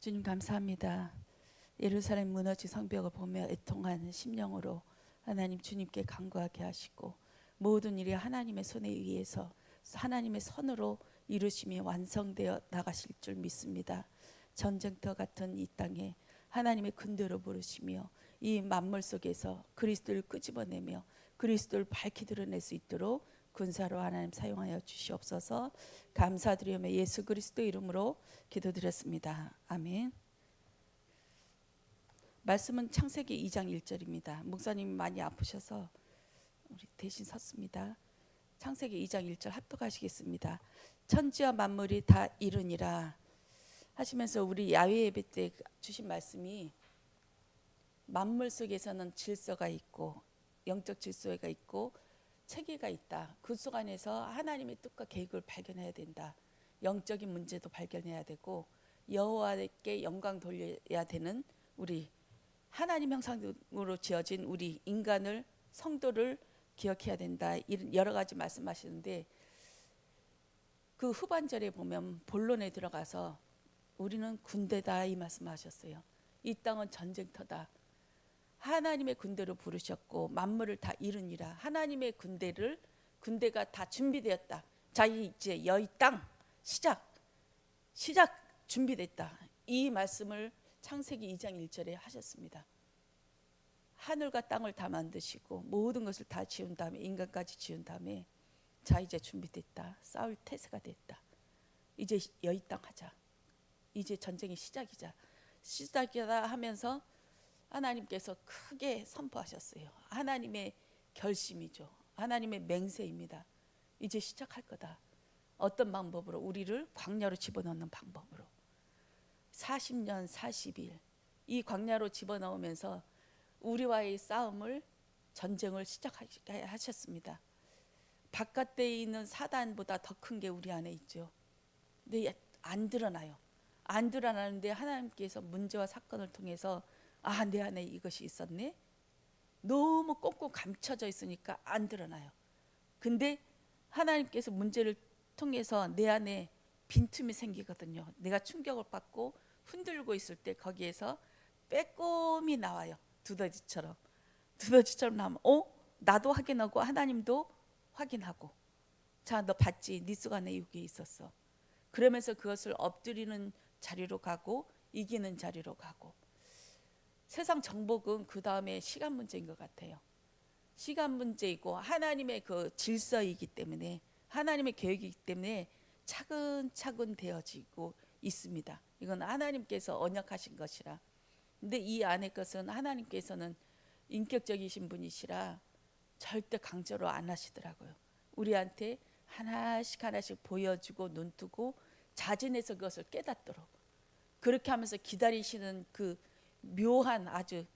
주님 감사합니다. 예루살렘 무너진 성벽을 보며 애통하는 심령으로 하나님 주님께 간구하게 하시고 모든 일이 하나님의 손에 의해서 하나님의 선으로 이루심이 완성되어 나가실 줄 믿습니다. 전쟁터 같은 이 땅에 하나님의 근대로 부르시며 이 만물 속에서 그리스도를 끄집어내며 그리스도를 밝히 드러낼 수 있도록 군사로 하나님 사용하여 주시옵소서 감사드리며 예수 그리스도 이름으로 기도드렸습니다. 아멘. 말씀은 창세기 2장 1절입니다. 목사님이 많이 아프셔서 우리 대신 섰습니다. 창세기 2장 1절 합독하시겠습니다. 천지와 만물이 다 이르니라 하시면서 우리 야외 예배 때 주신 말씀이 만물 속에서는 질서가 있고 영적 질서가 있고 체계가 있다. 그 속 안에서 하나님의 뜻과 계획을 발견해야 된다. 영적인 문제도 발견해야 되고 여호와께 영광 돌려야 되는 우리 하나님 형상으로 지어진 우리 인간을 성도를 기억해야 된다. 여러 가지 말씀하시는데 그 후반절에 보면 본론에 들어가서 우리는 군대다 이 말씀하셨어요. 이 땅은 전쟁터다. 하나님의 군대로 부르셨고 만물을 다 이루니라. 하나님의 군대를 군대가 다 준비되었다. 자 이제 여의 땅 시작 시작 준비됐다. 이 말씀을 창세기 2장 1절에 하셨습니다. 하늘과 땅을 다 만드시고 모든 것을 다 지은 다음에 인간까지 지은 다음에 자 이제 준비됐다. 싸울 태세가 됐다. 이제 여의 땅 하자. 이제 전쟁이 시작이자. 시작이다 하면서 하나님께서 크게 선포하셨어요. 하나님의 결심이죠. 하나님의 맹세입니다. 이제 시작할 거다. 어떤 방법으로 우리를 광야로 집어넣는 방법으로 40년 40일 이 광야로 집어넣으면서 우리와의 싸움을 전쟁을 시작하셨습니다. 바깥에 있는 사단보다 더 큰 게 우리 안에 있죠. 근데 안 드러나요. 안 드러나는데 하나님께서 문제와 사건을 통해서 아, 내 안에 이것이 있었네. 너무 꽁꽁 감춰져 있으니까 안 드러나요. 근데 하나님께서 문제를 통해서 내 안에 빈틈이 생기거든요. 내가 충격을 받고 흔들고 있을 때 거기에서 빼꼼히 나와요. 두더지처럼. 두더지처럼 나오면 어? 나도 확인하고 하나님도 확인하고 자, 너 봤지? 네 속안에 여기 있었어. 그러면서 그것을 엎드리는 자리로 가고 이기는 자리로 가고 세상 정복은 그 다음에 시간 문제인 것 같아요. 시간 문제이고 하나님의 그 질서이기 때문에 하나님의 계획이기 때문에 차근차근 되어지고 있습니다. 이건 하나님께서 언약하신 것이라. 근데 이 안의 것은 하나님께서는 인격적이신 분이시라 절대 강제로 안 하시더라고요. 우리한테 하나씩 하나씩 보여주고 눈뜨고 자진해서 그것을 깨닫도록 그렇게 하면서 기다리시는 그 묘한 아주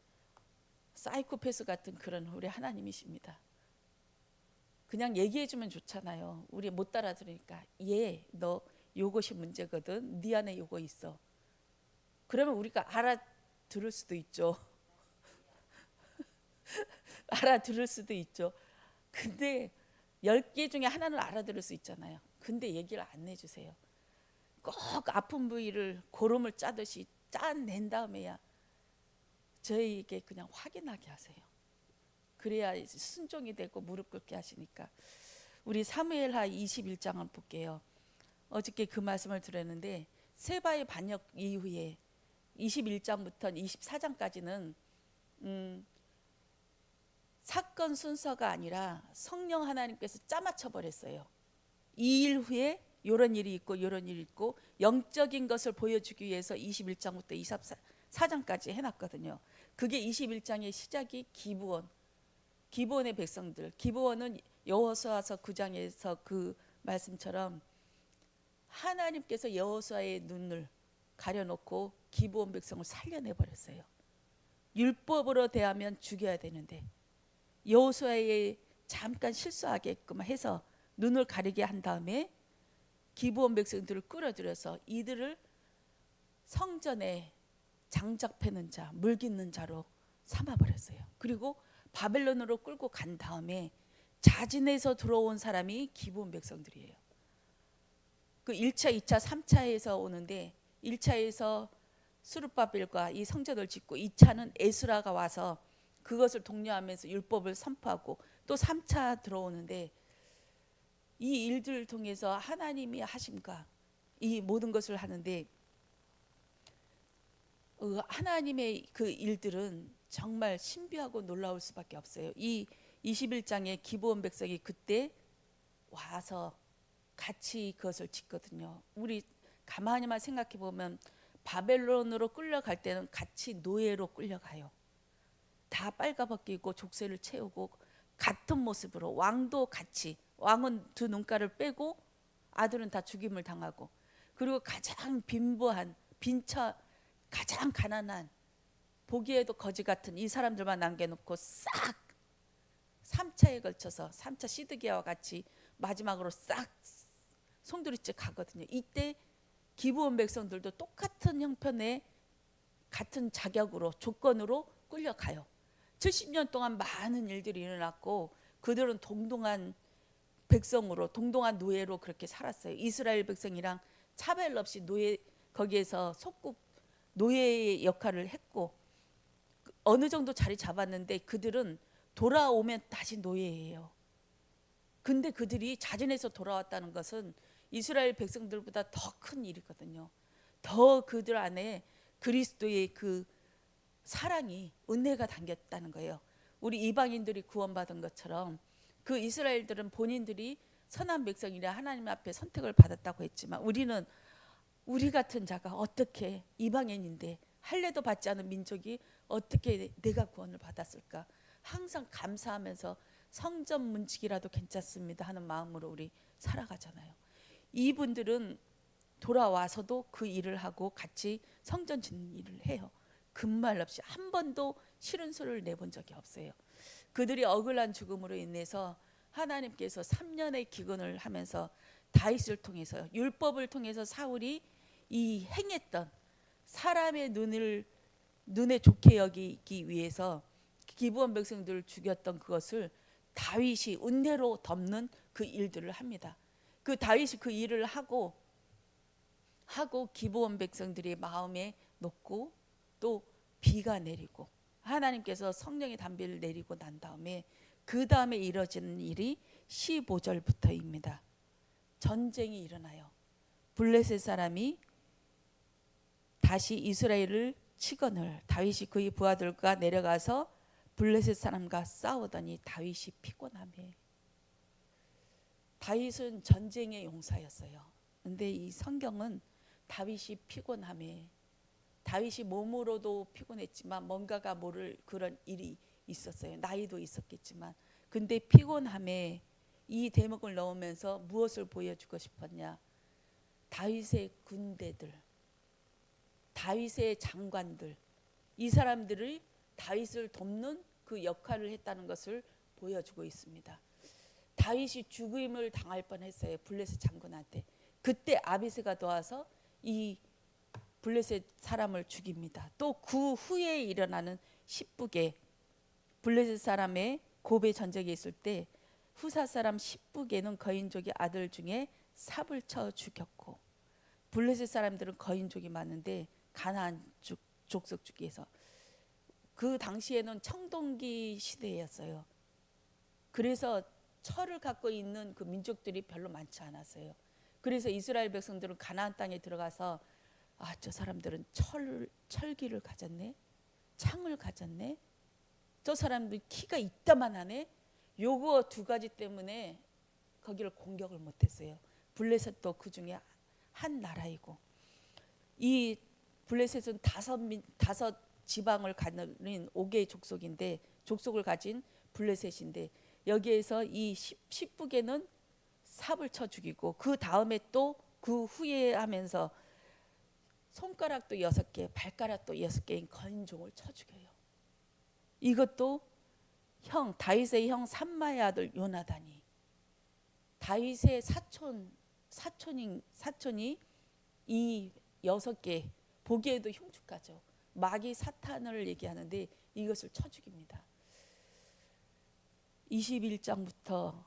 사이코패스 같은 그런 우리 하나님이십니다. 그냥 얘기해 주면 좋잖아요. 우리 못 따라 들으니까 예, 너 요것이 문제거든. 네 안에 요거 있어. 그러면 우리가 알아들을 수도 있죠. 알아들을 수도 있죠. 근데 열개 중에 하나는 알아들을 수 있잖아요. 근데 얘기를 안 해 주세요. 꼭 아픈 부위를 고름을 짜듯이 짜낸 다음에야 저희에게 그냥 확인하게 하세요. 그래야 순종이 되고 무릎 꿇게 하시니까 우리 사무엘하 21장을 볼게요. 어저께 그 말씀을 드렸는데 세바의 반역 이후에 21장부터 24장까지는 음, 사건 순서가 아니라 성령 하나님께서 짜맞춰 버렸어요. 이 일 후에 이런 일이 있고 이런 일이 있고 영적인 것을 보여주기 위해서 21장부터 24장까지 해놨거든요. 그게 21장의 시작이 기부원, 기부원의 백성들. 기부원은 여호수아서 9장에서 그 말씀처럼 하나님께서 여호수아의 눈을 가려놓고 기부원 백성을 살려내 버렸어요. 율법으로 대하면 죽여야 되는데 여호수아의 잠깐 실수하게끔 해서 눈을 가리게 한 다음에 기부원 백성들을 끌어들여서 이들을 성전에 장작 패는 자, 물 깃는 자로 삼아 버렸어요. 그리고 바벨론으로 끌고 간 다음에 자진해서 들어온 사람이 기부원 백성들이에요. 그 1차, 2차, 3차에서 오는데 1차에서 수르바벨과 이 성전을 짓고 2차는 에스라가 와서 그것을 독려하면서 율법을 선포하고 또 3차 들어오는데 이 일들을 통해서 하나님이 하심과 이 모든 것을 하는데 어, 하나님의 그 일들은 정말 신비하고 놀라울 수밖에 없어요. 이 21장의 기브온 백성이 그때 와서 같이 그것을 짓거든요. 우리 가만히만 생각해 보면 바벨론으로 끌려갈 때는 같이 노예로 끌려가요. 다 빨가벗기고 족쇄를 채우고 같은 모습으로 왕도 같이 왕은 두 눈가를 빼고 아들은 다 죽임을 당하고 그리고 가장 빈부한 빈처 가장 가난한 보기에도 거지 같은 이 사람들만 남겨놓고 싹 3차에 걸쳐서 3차 시드기와 같이 마지막으로 싹 송두리째 가거든요. 이때 기브온 백성들도 똑같은 형편의 같은 자격으로 조건으로 끌려가요. 70년 동안 많은 일들이 일어났고 그들은 동동한 백성으로 동동한 노예로 그렇게 살았어요. 이스라엘 백성이랑 차별 없이 노예 거기에서 속국 노예의 역할을 했고 어느 정도 자리 잡았는데 그들은 돌아오면 다시 노예예요. 근데 그들이 자진해서 돌아왔다는 것은 이스라엘 백성들보다 더 큰 일이거든요. 더 그들 안에 그리스도의 그 사랑이 은혜가 담겼다는 거예요. 우리 이방인들이 구원받은 것처럼 그 이스라엘들은 본인들이 선한 백성이라 하나님 앞에 선택을 받았다고 했지만 우리는 우리 같은 자가 어떻게 이방인인데 할례도 받지 않은 민족이 어떻게 내가 구원을 받았을까? 항상 감사하면서 성전 문지기라도 괜찮습니다 하는 마음으로 우리 살아가잖아요. 이분들은 돌아와서도 그 일을 하고 같이 성전 짓는 일을 해요. 금말 없이 한 번도 싫은 소리를 내본 적이 없어요. 그들이 억울한 죽음으로 인해서 하나님께서 3년의 기근을 하면서 다윗을 통해서 율법을 통해서 사울이 이 행했던 사람의 눈을 눈에 좋게 여기기 위해서 기부원 백성들을 죽였던 그것을 다윗이 은혜로 덮는 그 일들을 합니다. 그 다윗이 그 일을 하고 하고 기부원 백성들의 마음에 놓고 또 비가 내리고 하나님께서 성령의 담비를 내리고 난 다음에 그 다음에 이뤄지는 일이 15절부터입니다. 전쟁이 일어나요. 블레셋 사람이 다시 이스라엘을 치거늘 다윗이 그의 부하들과 내려가서 블레셋 사람과 싸우더니 다윗이 피곤함에 다윗은 전쟁의 용사였어요. 근데 이 성경은 다윗이 피곤함에 다윗이 몸으로도 피곤했지만 뭔가가 모를 그런 일이 있었어요. 나이도 있었겠지만 근데 피곤함에 이 대목을 넣으면서 무엇을 보여주고 싶었냐? 다윗의 군대들, 다윗의 장관들, 이 사람들을 다윗을 돕는 그 역할을 했다는 것을 보여주고 있습니다. 다윗이 죽임을 당할 뻔했어요. 블레셋 장군한테. 그때 아비세가 도와서 이 블레셋 사람을 죽입니다. 또 그 후에 일어나는 십북에 블레셋 사람의 고베 전쟁이 있을 때 후사 사람 십북에는 거인족의 아들 중에 삽을 쳐 죽였고 블레셋 사람들은 거인족이 많은데 가나안 족, 족속 중에서 그 당시에는 청동기 시대였어요. 그래서 철을 갖고 있는 그 민족들이 별로 많지 않았어요. 그래서 이스라엘 백성들은 가나안 땅에 들어가서 아 저 사람들은 철 철기를 가졌네, 창을 가졌네, 저 사람들 키가 있다만 하네. 요거 두 가지 때문에 거기를 공격을 못 했어요. 블레셋도 그 중에 한 나라이고 이 블레셋은 다섯 민 다섯 지방을 가진 5개의 족속인데 족속을 가진 블레셋인데 여기에서 이 십북에는 삽을 쳐 죽이고 그 다음에 또 그 후에 하면서 손가락도 여섯 개, 발가락도 여섯 개인 거인종을 쳐 죽여요. 이것도 형 다윗의 형 삼마의 아들 요나단이 다윗의 사촌 사촌인 사촌이 이 여섯 개 보기에도 흉측하죠. 마귀 사탄을 얘기하는데 이것을 쳐 죽입니다. 21장부터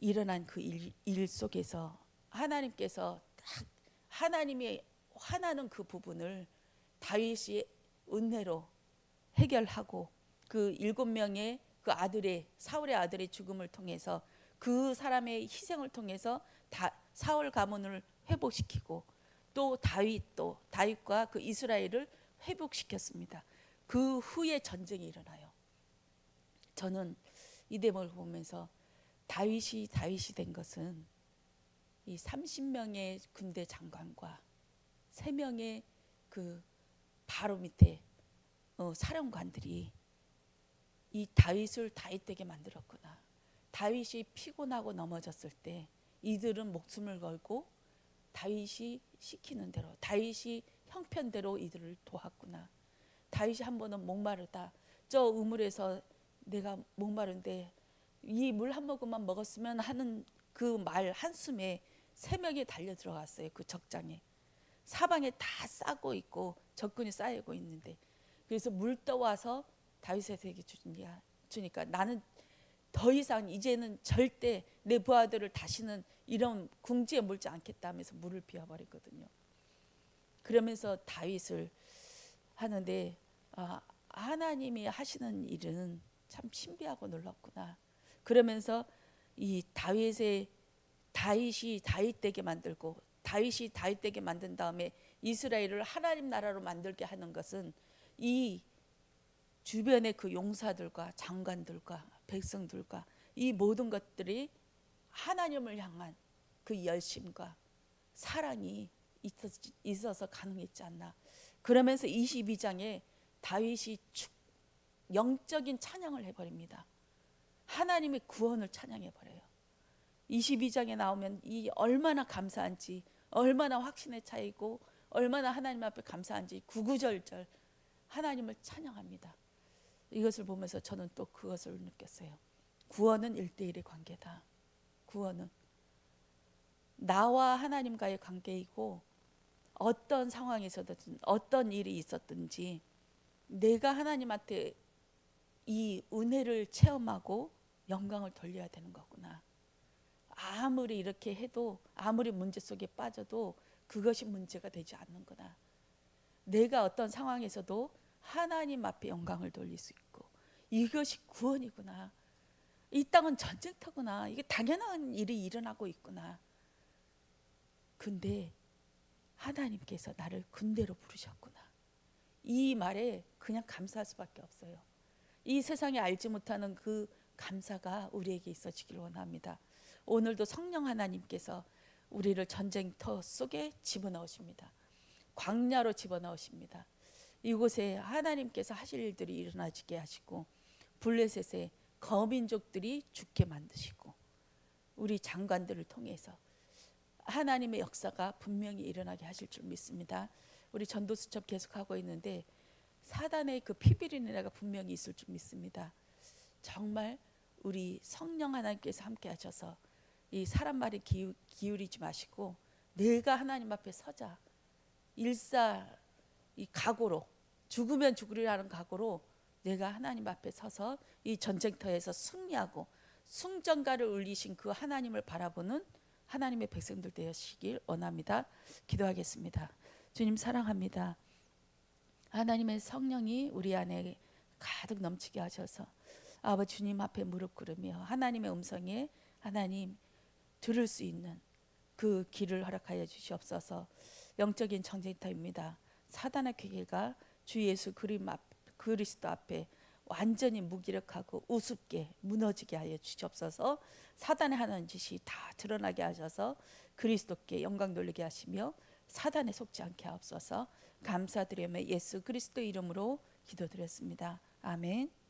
일어난 그일 속에서 하나님께서 딱 하나님이 화나는 그 부분을 다윗이 은혜로 해결하고 그 일곱 명의 그 아들의 사울의 아들의 죽음을 통해서 그 사람의 희생을 통해서 다 사울 가문을 회복시키고 또 다윗도 다윗과 그 이스라엘을 회복시켰습니다. 그 후에 전쟁이 일어나요. 저는 이 대목을 보면서 다윗이 다윗이 된 것은 이 30명의 군대 장관과 3명의 그 바로 밑에 어, 사령관들이 이 다윗을 다윗되게 만들었구나. 다윗이 피곤하고 넘어졌을 때 이들은 목숨을 걸고 다윗이 시키는 대로 다윗이 형편대로 이들을 도왔구나. 다윗이 한 번은 목마르다. 저 우물에서 내가 목마른데 이 물 한 모금만 먹었으면 하는 그 말 한숨에 세 명이 달려 들어갔어요. 그 적장에. 사방에 다 싸고 있고 적군이 쌓이고 있는데 그래서 물 떠와서 다윗에게 주니까, 주니까 나는 더 이상 이제는 절대 내 부하들을 다시는 이런 궁지에 물지 않겠다 하면서 물을 비워버렸거든요. 그러면서 다윗을 하는데 아, 하나님이 하시는 일은 참 신비하고 놀랍구나. 그러면서 이 다윗의 다윗이 다윗되게 만들고 다윗이 다윗되게 만든 다음에 이스라엘을 하나님 나라로 만들게 하는 것은 이 주변의 그 용사들과 장관들과 백성들과 이 모든 것들이 하나님을 향한 그 열심과 사랑이 있어서 가능했지 않나. 그러면서 22장에 다윗이 축- 영적인 찬양을 해버립니다. 하나님의 구원을 찬양해 버려요. 22장에 나오면 이 얼마나 감사한지, 얼마나 확신에 차이고, 얼마나 하나님 앞에 감사한지 구구절절 하나님을 찬양합니다. 이것을 보면서 저는 또 그것을 느꼈어요. 구원은 일대일의 관계다. 구원은 나와 하나님과의 관계이고 어떤 상황에서든 어떤 일이 있었든지 내가 하나님한테 이 은혜를 체험하고 영광을 돌려야 되는 거구나. 아무리 이렇게 해도 아무리 문제 속에 빠져도 그것이 문제가 되지 않는구나. 내가 어떤 상황에서도 하나님 앞에 영광을 돌릴 수 있고 이것이 구원이구나. 이 땅은 전쟁터구나. 이게 당연한 일이 일어나고 있구나. 근데 하나님께서 나를 군대로 부르셨구나. 이 말에 그냥 감사할 수밖에 없어요. 이 세상에 알지 못하는 그 감사가 우리에게 있어지길 원합니다. 오늘도 성령 하나님께서 우리를 전쟁터 속에 집어넣으십니다. 광야로 집어넣으십니다. 이곳에 하나님께서 하실 일들이 일어나지게 하시고 블레셋의 거민족들이 죽게 만드시고 우리 장관들을 통해서 하나님의 역사가 분명히 일어나게 하실 줄 믿습니다. 우리 전도수첩 계속하고 있는데 사단의 그 피비린내가 분명히 있을 줄 믿습니다. 정말 우리 성령 하나님께서 함께 하셔서 이 사람 말에 기울이지 마시고 내가 하나님 앞에 서자 일사 이 각오로 죽으면 죽으리라는 각오로 내가 하나님 앞에 서서 이 전쟁터에서 승리하고 승전가를 울리신 그 하나님을 바라보는 하나님의 백성들 되시길 원합니다. 기도하겠습니다. 주님 사랑합니다. 하나님의 성령이 우리 안에 가득 넘치게 하셔서 아버지 주님 앞에 무릎 꿇으며 하나님의 음성에 하나님 들을 수 있는 그 길을 허락하여 주시옵소서. 영적인 전쟁터입니다. 사단의 괴계가 주 예수 그리스도 앞에 완전히 무기력하고 우습게 무너지게 하여 주시옵소서. 사단의 하는 짓이 다 드러나게 하셔서 그리스도께 영광 돌리게 하시며 사단에 속지 않게 하옵소서. 감사드리며 예수 그리스도 이름으로 기도드렸습니다. 아멘.